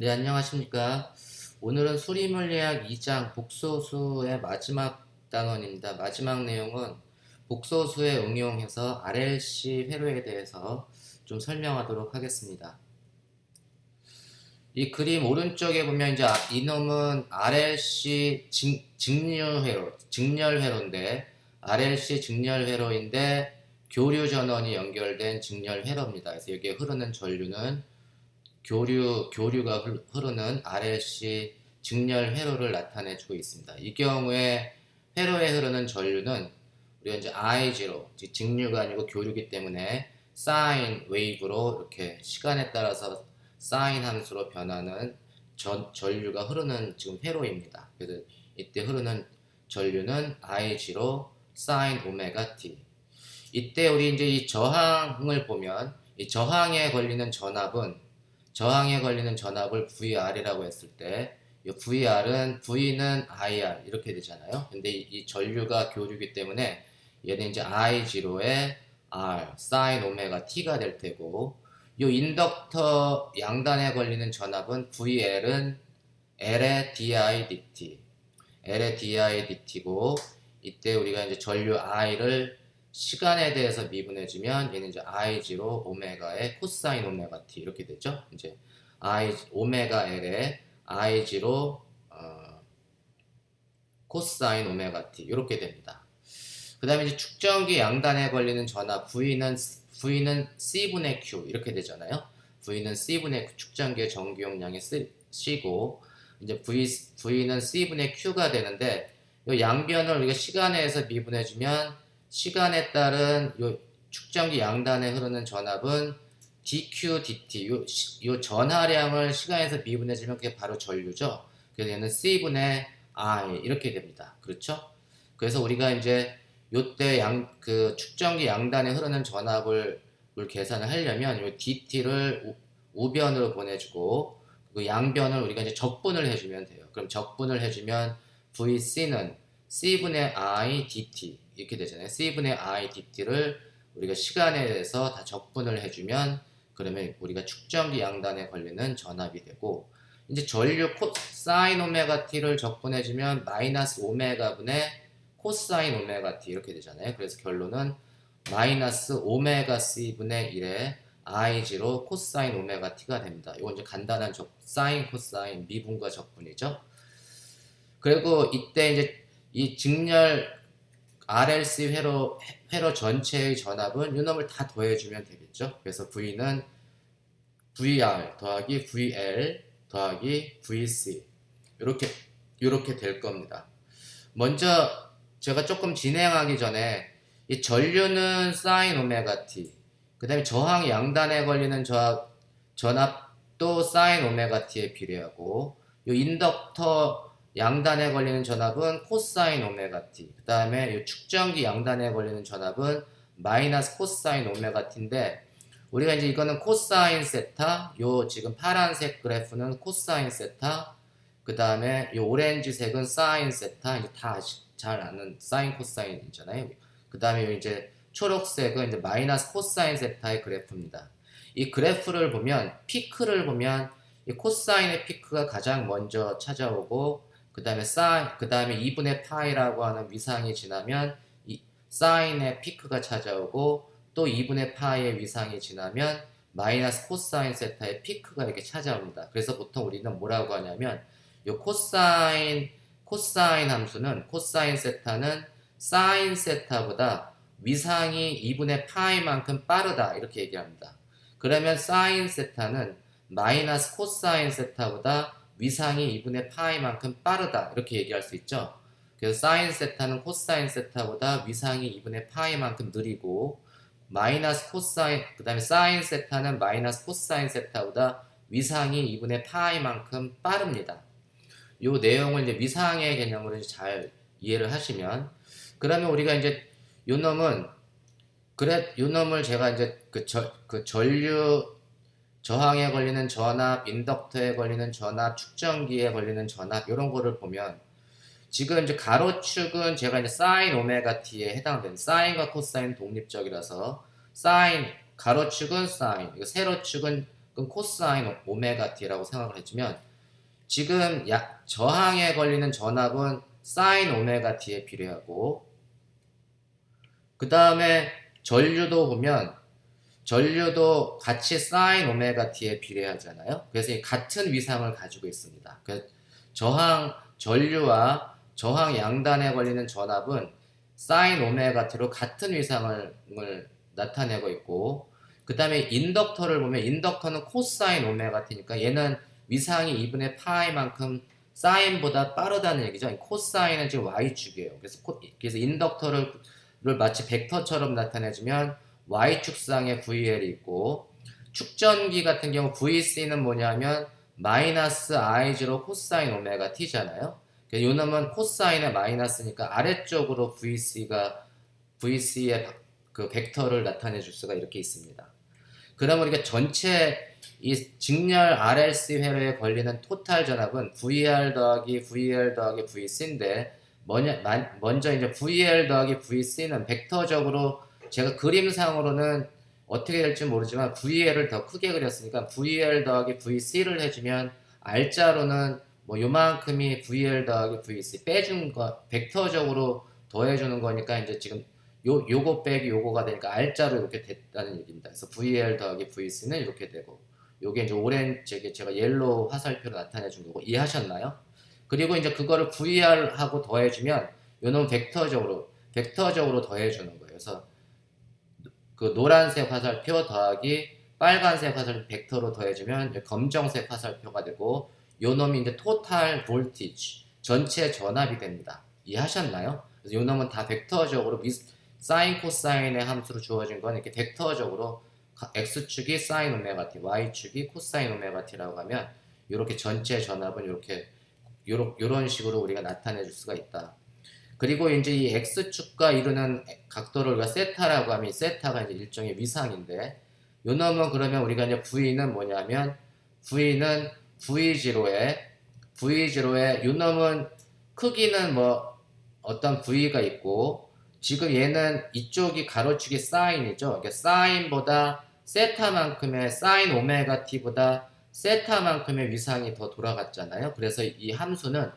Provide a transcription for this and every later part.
네, 안녕하십니까. 오늘은 수리물리학 2장 복소수의 마지막 단원입니다. 마지막 내용은 복소수에 응용해서 RLC 회로에 대해서 좀 설명하도록 하겠습니다. 이 그림 오른쪽에 보면 이제 아- 이놈은 RLC 증, 증류회로, 증렬회로인데 RLC 증렬회로인데 교류 전원이 연결된 증렬회로입니다. 그래서 여기에 흐르는 전류는 교류, 교류가 흘- 흐르는 RLC 직렬 회로를 나타내 주고 있습니다. 이 경우에 회로에 흐르는 전류는 우리가 이제 I0, 즉 직류가 아니고 교류기 때문에 사인 웨이브로 이렇게 시간에 따라서 사인 함수로 변하는 전, 전류가 흐르는 지금 회로입니다. 그래서 이때 흐르는 전류는 I0 사인 오메가 t. 이때 우리 이제 이 저항을 보면 이 저항에 걸리는 전압은 저항에 걸리는 전압을 VR이라고 했을 때, 이 VR은 V는 IR 이렇게 되잖아요. 근데 이, 이 전류가 교류기 때문에 얘는 이제 I0에 R sin 오메가 T가 될 테고, 이 인덕터 양단에 걸리는 전압은 VL은 L의 DI dt, L의 DI dt고, 이때 우리가 이제 전류 I를 시간에 대해서 미분해주면 얘는 이제 I0 오메가의 코사인 오메가 t 이렇게 되죠. 이제 I 오메가 L의 I0 어, 코사인 오메가 t 이렇게 됩니다. 그 다음에 이제 축전기 양단에 걸리는 전압 V는 V는 C분의 Q 이렇게 되잖아요. V는 C분의 축전기의 전기 용량이 C고 이제 V V는 C분의 Q가 되는데 이 양변을 우리가 시간에 의해서 미분해주면 시간에 따른 요 축전기 양단에 흐르는 전압은 dq dt 요, 시- 요 전하량을 시간에서 미분해주면 그게 바로 전류죠. 그래서 얘는 c분의 i 이렇게 됩니다. 그렇죠? 그래서 우리가 이제 요때 양 그 축전기 양단에 흐르는 전압을 을 계산을 하려면 요 dt를 우, 우변으로 보내주고 그 양변을 우리가 이제 적분을 해주면 돼요. 그럼 적분을 해주면 vc는 c분의 i dt 이렇게 되잖아요. c분의 i dt를 우리가 시간에 대해서 다 적분을 해주면 그러면 우리가 축전기 양단에 걸리는 전압이 되고 이제 전류 코사인 오메가 t를 적분해주면 마이너스 오메가 분의 코사인 오메가 t 이렇게 되잖아요. 그래서 결론은 마이너스 오메가 c 분의 1의 i0 코사인 오메가 t가 됩니다. 이건 이제 간단한 적, 사인 코사인 미분과 적분이죠. 그리고 이때 이제 이 직렬 RLC 회로 회로 전체의 전압은 이 놈을 다 더해주면 되겠죠. 그래서 V는 VR 더하기 VL 더하기 VC 이렇게 이렇게 될 겁니다. 먼저 제가 조금 진행하기 전에 이 전류는 사인 오메가 t, 그다음에 저항 양단에 걸리는 저압 전압도 사인 오메가 t에 비례하고 이 인덕터 양단에 걸리는 전압은 코사인 오메가 t. 그 다음에 이 축전기 양단에 걸리는 전압은 마이너스 코사인 오메가 t인데 우리가 이제 이거는 코사인 세타, 요 지금 파란색 그래프는 코사인 세타, 그 다음에 요 오렌지색은 사인 세타, 이제 다 잘 아는 사인 코사인이잖아요. 그 다음에 이제 초록색은 이제 마이너스 코사인 세타의 그래프입니다. 이 그래프를 보면 피크를 보면 이 코사인의 피크가 가장 먼저 찾아오고 그 다음에 사인, 그 다음에 2분의 파이라고 하는 위상이 지나면 이 사인의 피크가 찾아오고 또 2분의 파이의 위상이 지나면 마이너스 코사인 세타의 피크가 이렇게 찾아옵니다. 그래서 보통 우리는 뭐라고 하냐면 이 코사인 코사인 함수는 코사인 세타는 사인 세타보다 위상이 2분의 파이만큼 빠르다 이렇게 얘기합니다. 그러면 사인 세타는 마이너스 코사인 세타보다 위상이 2분의 파이만큼 빠르다 이렇게 얘기할 수 있죠. 그래서 사인 세타는 코사인 세타보다 위상이 2분의 파이만큼 느리고 마이너스 코사인 그 다음에 사인 세타는 마이너스 코사인 세타보다 위상이 2분의 파이만큼 빠릅니다. 이 내용을 이제 위상의 개념으로 잘 이해를 하시면 그러면 우리가 이제 요 놈은 그래 요 놈을 제가 이제 그, 저, 그 전류 저항에 걸리는 전압, 인덕터에 걸리는 전압, 축전기에 걸리는 전압 이런 거를 보면 지금 이제 가로축은 제가 이제 사인 오메가 t에 해당되는 사인과 코사인 독립적이라서 사인 가로축은 사인, 이거 세로축은 코사인 오메가 t라고 생각을 해주면 지금 약 저항에 걸리는 전압은 사인 오메가 t에 비례하고 그 다음에 전류도 보면 전류도 같이 사인 오메가 t에 비례하잖아요. 그래서 이 같은 위상을 가지고 있습니다. 그래서 저항 전류와 저항 양단에 걸리는 전압은 사인 오메가 t로 같은 위상을 을 나타내고 있고 그 다음에 인덕터를 보면 인덕터는 코사인 오메가 t니까 얘는 위상이 2분의 파이만큼 사인보다 빠르다는 얘기죠. 코사인은 지금 y축이에요. 그래서 코- 그래서 인덕터를 를 마치 벡터처럼 나타내주면 y축상에 VL이 있고 축전기 같은 경우 VC는 뭐냐면 마이너스 I0 코사인 오메가 T잖아요. 요 놈은 코사인의 마이너스니까 아래쪽으로 VC가 VC의 그 벡터를 나타내 줄 수가 이렇게 있습니다. 그럼 우리가 전체 이 직렬 RLC 회로에 걸리는 토탈 전압은 VR 더하기 VL 더하기 VC인데 먼저 이제 VL 더하기 VC는 벡터적으로 제가 그림상으로는 어떻게 될지 모르지만 VL을 더 크게 그렸으니까 VL 더하기 VC를 해주면 R자로는 뭐 요만큼이 VL 더하기 VC 빼준 거 벡터적으로 더해주는 거니까 이제 지금 요 요거 빼기 요거가 되니까 R자로 이렇게 됐다는 얘기입니다. 그래서 VL 더하기 VC는 이렇게 되고 요게 이제 오렌지 제가 옐로우 화살표로 나타내 준 거고 이해하셨나요? 그리고 이제 그거를 VR하고 더해주면 요놈 벡터적으로 벡터적으로 더해주는 거예요. 그래서 그 노란색 화살표 더하기 빨간색 화살표 벡터로 더해주면 검정색 화살표가 되고 요 놈이 이제 토탈 볼티지 전체 전압이 됩니다. 이해하셨나요? 그래서 요 놈은 다 벡터적으로 미, 사인 코사인의 함수로 주어진 건 이렇게 벡터적으로 가- x축이 사인 오메가 t, y축이 코사인 오메가 t라고 하면 이렇게 전체 전압은 이렇게 요런 식으로 우리가 나타내 줄 수가 있다. 그리고 이제 이 x축과 이루는 각도를 우리가 세타라고 하면 이 세타가 이제 일종의 위상인데 요 놈은 그러면 우리가 이제 v는 뭐냐면 v는 v0에 v0에 요 놈은 크기는 뭐 어떤 v가 있고 지금 얘는 이쪽이 가로축이 사인이죠. 그러니까 사인보다 세타만큼의 사인 오메가 t보다 세타만큼의 위상이 더 돌아갔잖아요. 그래서 이 함수는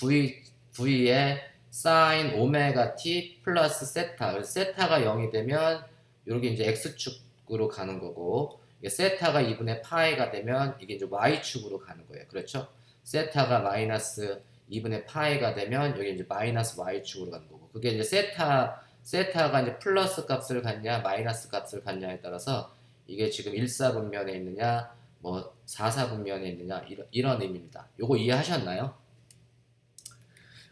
v v의 사인 오메가 t 플러스 세타. 세타가 0이 되면 이렇게 이제 x축으로 가는 거고 이게 세타가 2분의 파이가 되면 이게 이제 y축으로 가는 거예요. 그렇죠? 세타가 마이너스 2분의 파이가 되면 여기 이제 마이너스 y축으로 가는 거고 그게 이제 세타 세타가 이제 플러스 값을 갖냐 마이너스 값을 갖냐에 따라서 이게 지금 1사분면에 있느냐 뭐 4사분면에 있느냐 이런, 이런 의미입니다. 요거 이해하셨나요?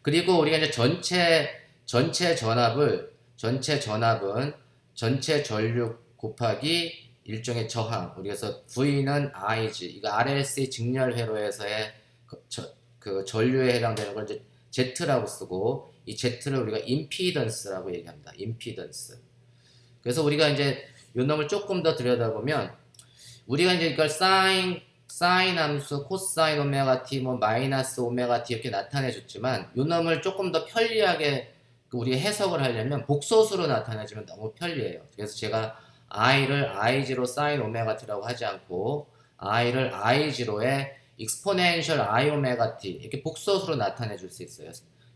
그리고 우리가 이제 전체 전체 전압을 전체 전압은 전체 전류 곱하기 일종의 저항. 우리 그래서 V는 I지. 이거 RLC 직렬 회로에서의 그, 저, 그 전류에 해당되는 걸 이제 Z라고 쓰고 이 Z를 우리가 임피던스라고 얘기합니다. 임피던스. 그래서 우리가 이제 요 놈을 조금 더 들여다보면 우리가 이제 이걸 사인 사인 함수, 코사인 오메가 t, 뭐 마이너스 오메가 t 이렇게 나타내 줬지만 요 놈을 조금 더 편리하게 그 우리가 해석을 하려면 복소수로 나타내주면 너무 편리해요. 그래서 제가 i를 i0 사인 오메가 t라고 하지 않고 i를 i0에 exponential i 오메가 t 이렇게 복소수로 나타내 줄 수 있어요.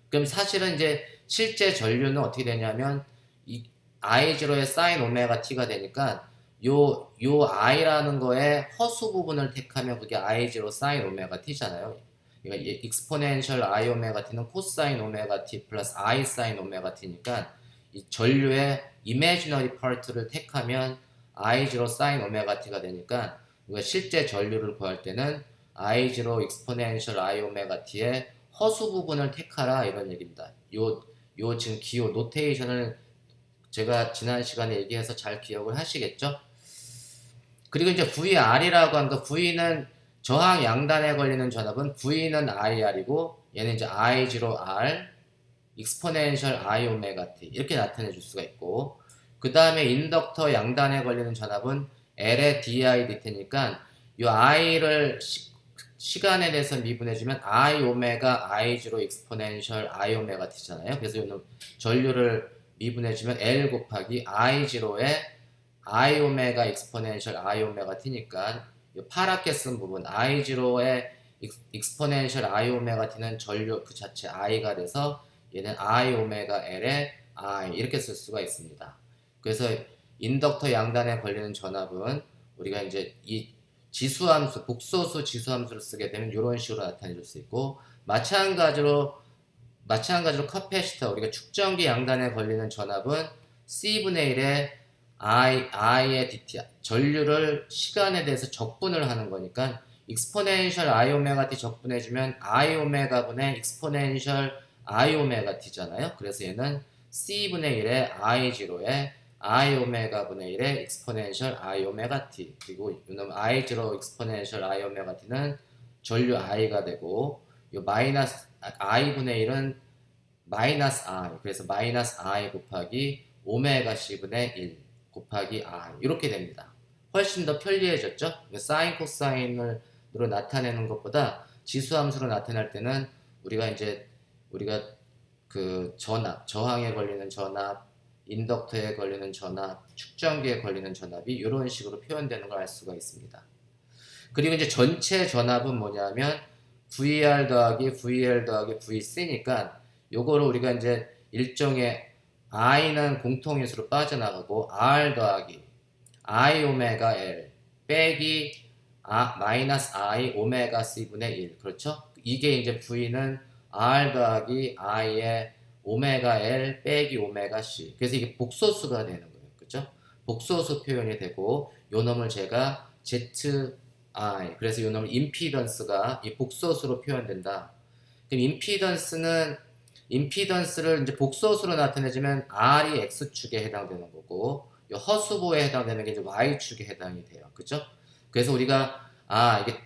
그럼 사실은 이제 실제 전류는 어떻게 되냐면 이 i0의 사인 오메가 t가 되니까 요, 요 i라는 거에 허수 부분을 택하면 그게 i0 사인 오메가 t잖아요. 그러니까 이 exponential i 오메가 t는 코사인 오메가 t 플러스 i 사인 오메가 t니까 이 전류의 imaginary part를 택하면 i0 사인 오메가 t가 되니까 우리가 실제 전류를 구할 때는 i0 exponential i 오메가 t의 허수 부분을 택하라 이런 얘기입니다. 요, 요 지금 기호 노테이션을 제가 지난 시간에 얘기해서 잘 기억을 하시겠죠? 그리고 이제 VR이라고 하는 거 V는 저항 양단에 걸리는 전압은 V는 IR이고 얘는 이제 I0R exponential I 오메가 t 이렇게 나타내 줄 수가 있고 그 다음에 인덕터 양단에 걸리는 전압은 L의 DI dt니까 이 I를 시, 간에 대해서 미분해주면 I 오메가 I0 exponential I 오메가 t잖아요. 그래서 이는 전류를 미분해주면 L 곱하기 I0의 I 오메가 exponential I 오메가 t니까 이 파랗게 쓴 부분 I0의 익스포넨셜 I 오메가 t는 전류 그 자체 I가 돼서 얘는 I 오메가 L의 I 이렇게 쓸 수가 있습니다. 그래서 인덕터 양단에 걸리는 전압은 우리가 이제 이 지수함수, 복소수 지수함수를 쓰게 되면 이런 식으로 나타내 줄 수 있고 마찬가지로 마찬가지로 커패시터 우리가 축전기 양단에 걸리는 전압은 C분의 1의 I, I의 DT 전류를 시간에 대해서 적분을 하는 거니까 익스포넨셜 I 오메가 t 적분해주면 I 오메가 분의 익스포넨셜 I 오메가 t잖아요. 그래서 얘는 C분의 1의 I0에 I 오메가 분의 1의 익스포넨셜 I 오메가 t. 그리고 이놈 I0 익스포넨셜 I 오메가 t는 전류 I가 되고 이 마이너스 I 분의 1은 마이너스 I. 그래서 마이너스 I 곱하기 오메가 C분의 1 곱하기 I 이렇게 됩니다. 훨씬 더 편리해졌죠? 사인 코사인을 으로 나타내는 것보다 지수함수로 나타낼 때는 우리가 이제 우리가 그 전압, 저항에 걸리는 전압, 인덕터에 걸리는 전압, 축전기에 걸리는 전압이 이런 식으로 표현되는 걸 알 수가 있습니다. 그리고 이제 전체 전압은 뭐냐면 VAR 더하기 VL 더하기 VC니까 요거를 우리가 이제 일종의 I는 공통인수로 빠져나가고 R 더하기 I 오메가 L 빼기 아, 마이너스 I 오메가 C분의 1 그렇죠? 이게 이제 V는 R 더하기 I의 오메가 L 빼기 오메가 C. 그래서 이게 복소수가 되는 거예요. 그렇죠? 복소수 표현이 되고 요 놈을 제가 ZI. 그래서 요 놈을 임피던스가 이 복소수로 표현된다. 그럼 임피던스는 임피던스를 이제 복소수로 나타내주면 R이 X축에 해당되는 거고 요 허수보에 해당되는 게 이제 Y축에 해당이 돼요. 그렇죠? 그래서 우리가 아 이게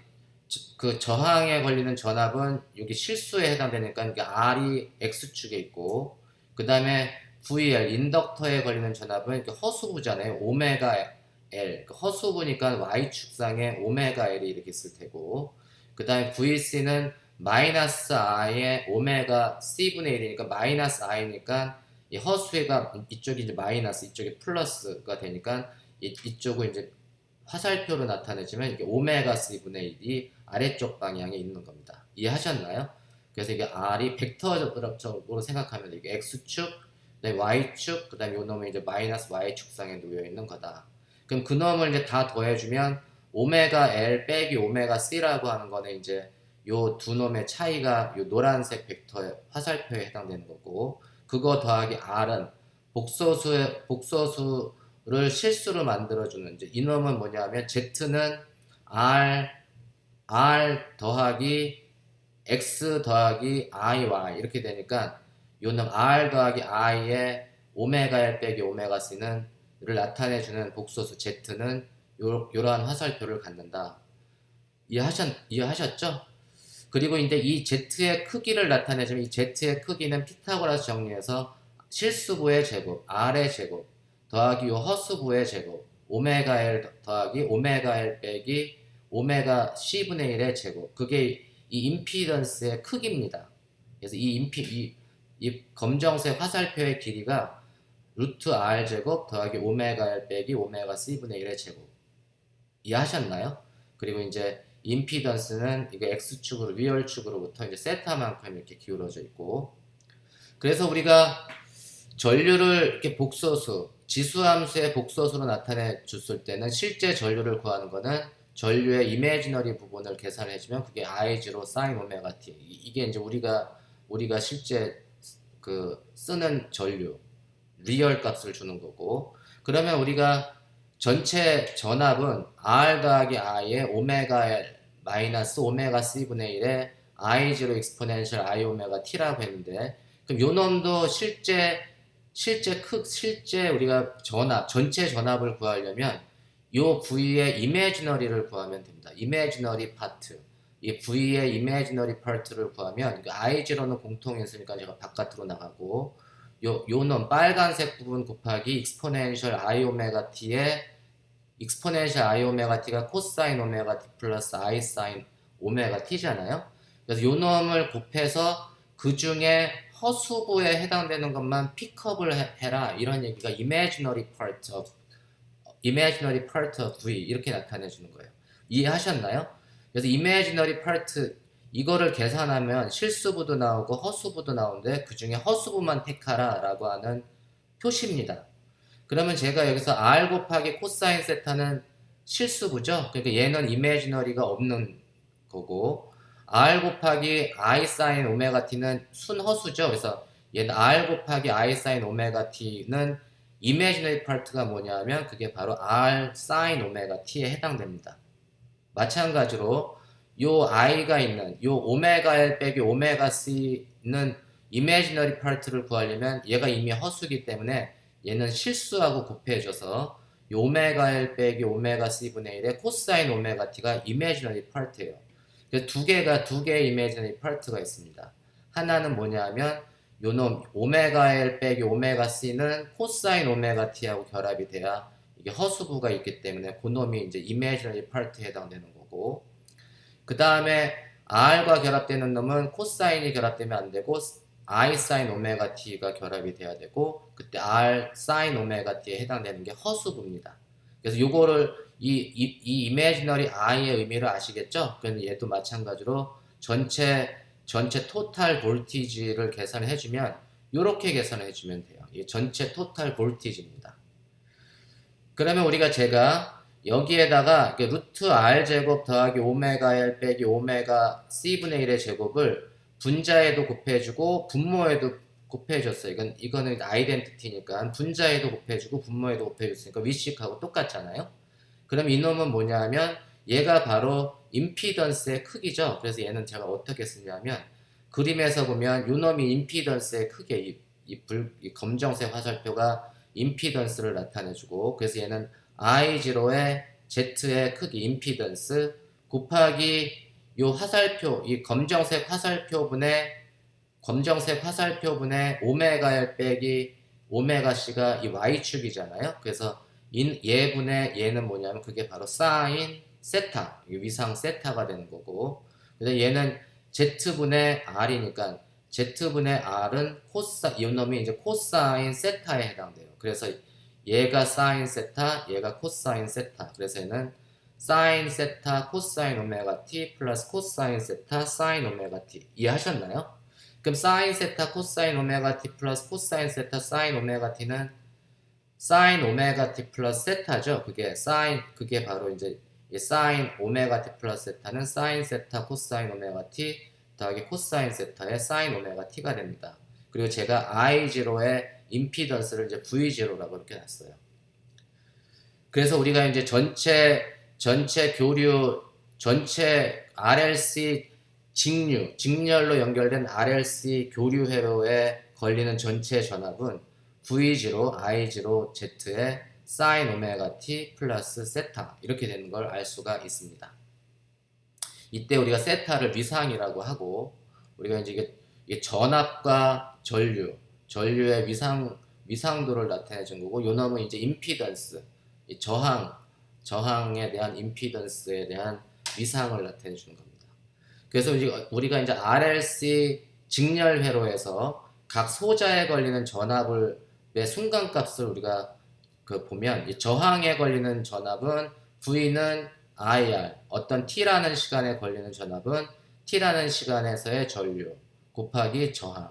저, 그 저항에 걸리는 전압은 여기 실수에 해당되니까 이게 R이 X축에 있고 그 다음에 VL 인덕터에 걸리는 전압은 이렇게 허수부잖아요. 오메가 L. 그 허수부니까 Y축상에 오메가 L이 이렇게 있을 테고 그 다음에 VC는 마이너스 I의 오메가 C분의 1이니까 마이너스 I니까 이 허수가 이쪽이 이제 마이너스 이쪽이 플러스가 되니까 이, 이쪽은 이제 화살표로 나타내지만 이게 오메가 C분의 1이 아래쪽 방향에 있는 겁니다. 이해하셨나요? 그래서 이게 R이 벡터적으로 생각하면 이게 X축, Y축, 그다음에 요 놈이 이제 마이너스 Y축상에 놓여 있는 거다. 그럼 그 놈을 이제 다 더해주면 오메가 L 빼기 오메가 C라고 하는 거는 이제 요 두 놈의 차이가 요 노란색 벡터의 화살표에 해당되는 거고 그거 더하기 R은 복소수 를 실수로 만들어 주는 이제 이놈은 뭐냐면 Z는 R R 더하기 X 더하기 IY 이렇게 되니까 요놈 R 더하기 I의 오메가 L 빼기 오메가 C는 를 나타내주는 복소수 Z는 요, 요러한 화살표를 갖는다. 이해하셨, 이해하셨죠? 그리고 이제 이 Z의 크기를 나타내주면 이 Z의 크기는 피타고라스 정리해서 실수부의 제곱, R의 제곱, 더하기 요 허수부의 제곱 오메가 L 더하기 오메가 L 빼기 오메가 C분의 1의 제곱 그게 이 임피던스의 크기입니다. 그래서 이 임피 이, 이 검정색 화살표의 길이가 루트 R 제곱 더하기 오메가 L 빼기 오메가 C분의 1의 제곱 이해하셨나요? 그리고 이제 임피던스는 이게 X축으로 위열축으로부터 이제 세타만큼 이렇게 기울어져 있고. 그래서 우리가 전류를 이렇게 복소수 지수함수의 복소수로 나타내 줬을 때는 실제 전류를 구하는 거는 전류의 이미지너리 부분을 계산해 주면 그게 I0 sin 오메가 t. 이게 이제 우리가 우리가 실제 그 쓰는 전류 리얼 값을 주는 거고. 그러면 우리가 전체 전압은 R 더하기 I의 오메가 L 마이너스 오메가 C분의 1의 I0 익스포넨셜 I 오메가 T라고 했는데 그럼 요 놈도 실제 실제 크 실제 우리가 전압 전체 전압을 구하려면 요 부위의 이미지너리를 구하면 됩니다. 이미지너리 파트 이 부위의 이미지너리 파트를 구하면 I0는 공통인수니까 제가 바깥으로 나가고 요 요놈 빨간색 부분 곱하기 익스포넨셜 I 오메가 t의 익스포넨셜 I 오메가 t가 코사인 오메가 t 플러스 I 사인 오메가 t잖아요. 그래서 요 놈을 곱해서 그 중에 허수부에 해당되는 것만 픽업을 해라 이런 얘기가 imaginary part of imaginary part of V 이렇게 나타내 주는 거예요. 이해하셨나요? 그래서 imaginary part 이거를 계산하면 실수부도 나오고 허수부도 나오는데 그 중에 허수부만 택하라 라고 하는 표시입니다. 그러면 제가 여기서 r 곱하기 코사인 세타는 실수부죠. 그러니까 얘는 imaginary가 없는 거고 r 곱하기 i 사인 오메가 t는 순허수죠. 그래서 얘는 r 곱하기 i 사인 오메가 t는 imaginary part가 뭐냐면 그게 바로 r 사인 오메가 t에 해당됩니다. 마찬가지로 요 i가 있는 요 오메가 l 빼기 오메가 c는 imaginary part를 구하려면 얘가 이미 허수기 때문에 얘는 실수하고 곱해져서 요 오메가 l 빼기 오메가 c분의 1의 코사인 오메가 t가 part예요. 그래서 두 개가 두 개의 imaginary part가 있습니다. 하나는 뭐냐면 요놈 오메가 l 빼기 오메가 c는 코사인 오메가 t하고 결합이 돼야 이게 허수부가 있기 때문에 그놈이 이제 imaginary part에 해당되는 거고 그 다음에 r과 결합되는 놈은 코사인이 결합되면 안 되고 i 사인 오메가 t가 결합이 돼야 되고 그때 r 사인 오메가 t에 해당되는 게 허수부입니다. 그래서 요거를 이, 이, 이 imaginary i의 의미를 아시겠죠? 그럼 얘도 마찬가지로 전체 전체 토탈 볼티지를 계산을 해주면 이렇게 계산을 해주면 돼요. 이 전체 토탈 볼티지입니다. 그러면 우리가 제가 여기에다가 루트 r 제곱 더하기 오메가 l 빼기 오메가 c분의 1의 제곱을 분자에도 곱해주고 분모에도 곱해줬어요. 이건 이거는 아이덴티티니까 분자에도 곱해주고 분모에도 곱해줬으니까 위식하고 똑같잖아요. 그럼 이놈은 뭐냐면 얘가 바로 임피던스의 크기죠. 그래서 얘는 제가 어떻게 쓰냐면 그림에서 보면 요놈이 임피던스의 크게 이, 이, 불, 이 검정색 화살표가 임피던스를 나타내주고 그래서 얘는 I0의 Z의 크기 임피던스 곱하기 요 화살표 이 검정색 화살표분의 검정색 화살표분의 오메가 L 빼기 오메가 C가 이 Y축이잖아요. 그래서 인, 얘분의 얘는 뭐냐면 그게 바로 사인 세타 위상 세타가 되는 거고 그래서 얘는 Z분의 R이니까 Z분의 R은 코사 이 놈이 이제 코사인 세타에 해당돼요. 그래서 얘가 사인 세타, 얘가 코사인 세타. 그래서 얘는 사인 세타 코사인 오메가 t 플러스 코사인 세타 사인 오메가 t 이해하셨나요? 그럼 사인 세타 코사인 오메가 t 플러스 코사인 세타 사인 오메가 t는 사인 오메가 t 플러스 세타죠. 그게 사인 그게 바로 이제 사인 오메가 t 플러스 세타는 사인 세타 코사인 오메가 t 더하기 코사인 세타의 사인 오메가 t가 됩니다. 그리고 제가 I0의 임피던스를 이제 V0라고 이렇게 놨어요. 그래서 우리가 이제 전체 전체 교류 전체 RLC 직류 직렬로 연결된 RLC 교류 회로에 걸리는 전체 전압은 V0 I0 Z의 사인 오메가 T 플러스 세타 이렇게 되는 걸 알 수가 있습니다. 이때 우리가 세타를 위상이라고 하고 우리가 이제 이게 전압과 전류 전류의 위상 위상도를 나타내 준 거고 요 놈은 이제 임피던스 저항 저항에 대한 임피던스에 대한 위상을 나타내 주는 겁니다. 그래서 우리가 이제 RLC 직렬 회로에서 각 소자에 걸리는 전압을 의 순간값을 우리가 그 보면 이 저항에 걸리는 전압은 V는 IR 어떤 T라는 시간에 걸리는 전압은 T라는 시간에서의 전류 곱하기 저항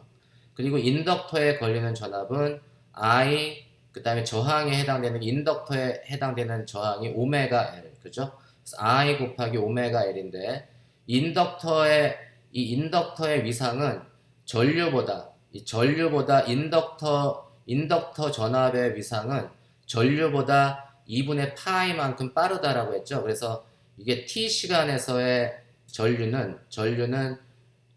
그리고 인덕터에 걸리는 전압은 I 그 다음에 저항에 해당되는 인덕터에 해당되는 저항이 오메가 L 그죠? I 곱하기 오메가 L인데 인덕터의 이 인덕터의 위상은 전류보다 이 전류보다 인덕터 인덕터 전압의 위상은 전류보다 2분의 파이만큼 빠르다라고 했죠. 그래서 이게 t 시간에서의 전류는 전류는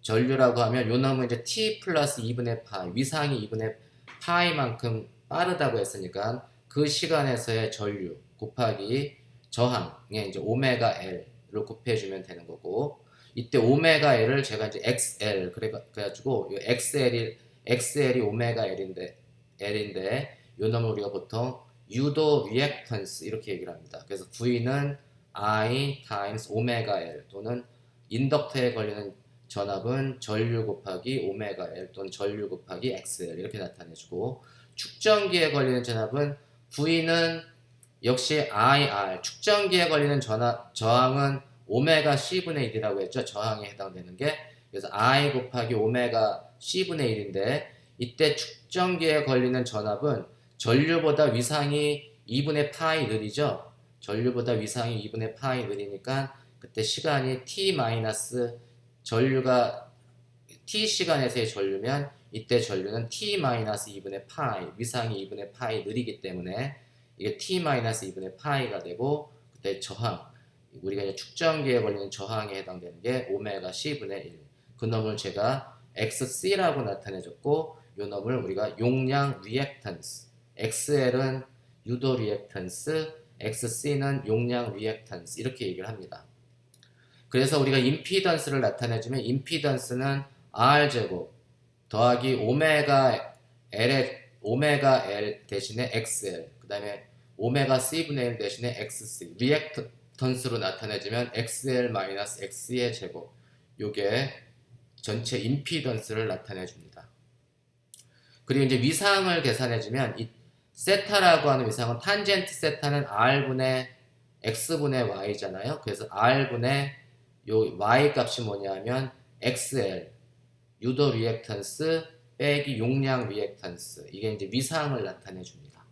전류라고 하면 요 놈은 이제 t 플러스 2분의 파이 위상이 2분의 파이만큼 빠르다고 했으니까 그 시간에서의 전류 곱하기 저항에 이제 오메가 L로 곱해주면 되는 거고 이때 오메가 L을 제가 이제 XL 그래 가지고 XL이 XL이 오메가 L인데 L인데 요 놈을 우리가 보통 유도 리액턴스 이렇게 얘기를 합니다. 그래서 V는 I times 오메가 L 또는 인덕터에 걸리는 전압은 전류 곱하기 오메가 L 또는 전류 곱하기 XL 이렇게 나타내주고 축전기에 걸리는 전압은 V는 역시 IR 축전기에 걸리는 전하, 저항은 오메가 C분의 1이라고 했죠. 저항에 해당되는 게 그래서 I 곱하기 오메가 C분의 1인데 이때 축전기에 걸리는 전압은 전류보다 위상이 2분의 파이 느리죠. 전류보다 위상이 2분의 파이 느리니까 그때 시간이 t 마이너스 전류가 t 시간에서의 전류면 이때 전류는 t 마이너스 2분의 파이 위상이 2분의 파이 느리기 때문에 이게 t 마이너스 2분의 파이가 되고 그때 저항 우리가 이제 축전기에 걸리는 저항에 해당되는 게 오메가 C분의 1. 그 놈을 제가 XC라고 나타내줬고 요 놈을 우리가 용량 리액턴스 XL은 유도 리액턴스 XC는 용량 리액턴스 이렇게 얘기를 합니다. 그래서 우리가 임피던스를 나타내주면 임피던스는 R 제곱 더하기 오메가 L의 오메가 L 대신에 XL 그 다음에 오메가 C분의 1 대신에 XC 리액턴스로 나타내주면 XL 마이너스 X의 제곱 요게 전체 임피던스를 나타내 줍니다. 그리고 이제 위상을 계산해주면 이 세타라고 하는 위상은 탄젠트 세타는 r분의 x분의 y잖아요. 그래서 r분의 요 y 값이 뭐냐면 xl 유도 리액턴스 빼기 용량 리액턴스 이게 이제 위상을 나타내 줍니다.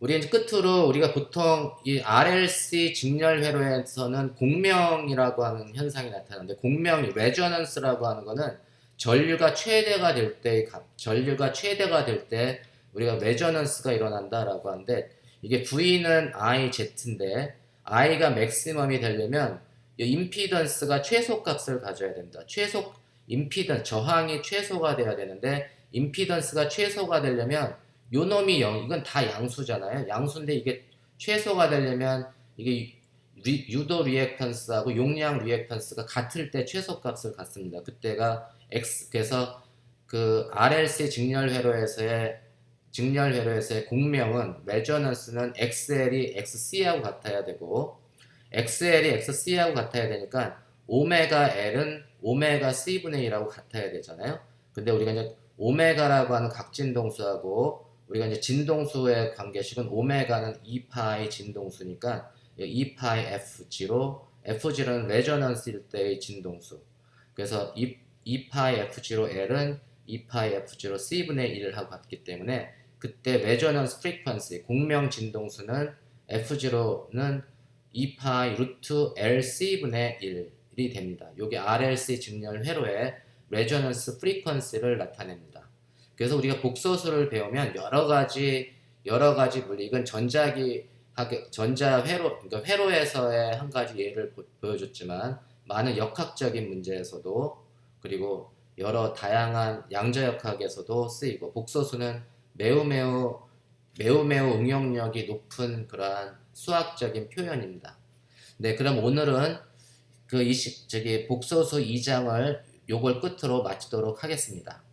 우리 이제 끝으로 우리가 보통 이 RLC 직렬 회로에서는 공명이라고 하는 현상이 나타나는데 공명이 레저넌스라고 하는 거는 전류가 최대가 될 때 전류가 최대가 될 때 우리가 레저넌스가 일어난다라고 하는데 이게 V는 IZ인데 I가 맥시멈이 되려면 이 임피던스가 최소 값을 가져야 됩니다. 최소 임피던 저항이 최소가 돼야 되는데 임피던스가 최소가 되려면 요 놈이 0 이건 다 양수잖아요. 양수인데 이게 최소가 되려면 이게 리, 유도 리액턴스하고 용량 리액턴스가 같을 때 최소 값을 갖습니다. 그때가 x 그래서 그 RLC 직렬 회로에서의 직렬 회로에서의 공명은 레저넌스는 XL이 XC하고 같아야 되고 XL이 XC하고 같아야 되니까 오메가 L은 오메가 C분의 1하고 같아야 되잖아요. 근데 우리가 이제 오메가라고 하는 각진동수하고 우리가 이제 진동수의 관계식은 오메가는 2파이 진동수니까 2파이 F0 F0는 레저넌스일 때의 진동수. 그래서 2, 2파이 F0 L은 2파이 F0 C분의 1을 하고 같기 때문에 그때 레저넌스 프리퀀시 공명 진동수는 F0는 2파이 루트 LC분의 1이 됩니다. 이게 RLC 직렬 회로의 레저넌스 프리퀀시를 나타냅니다. 그래서 우리가 복소수를 배우면 여러 가지 여러 가지 물리 이건 전자기 전자 회로 그러니까 회로에서의 한 가지 예를 보, 보여줬지만 많은 역학적인 문제에서도 그리고 여러 다양한 양자역학에서도 쓰이고 복소수는 매우 매우 매우 매우 응용력이 높은 그러한 수학적인 표현입니다. 네, 그럼 오늘은 그 이식 저기 복소수 2장을 요걸 끝으로 마치도록 하겠습니다.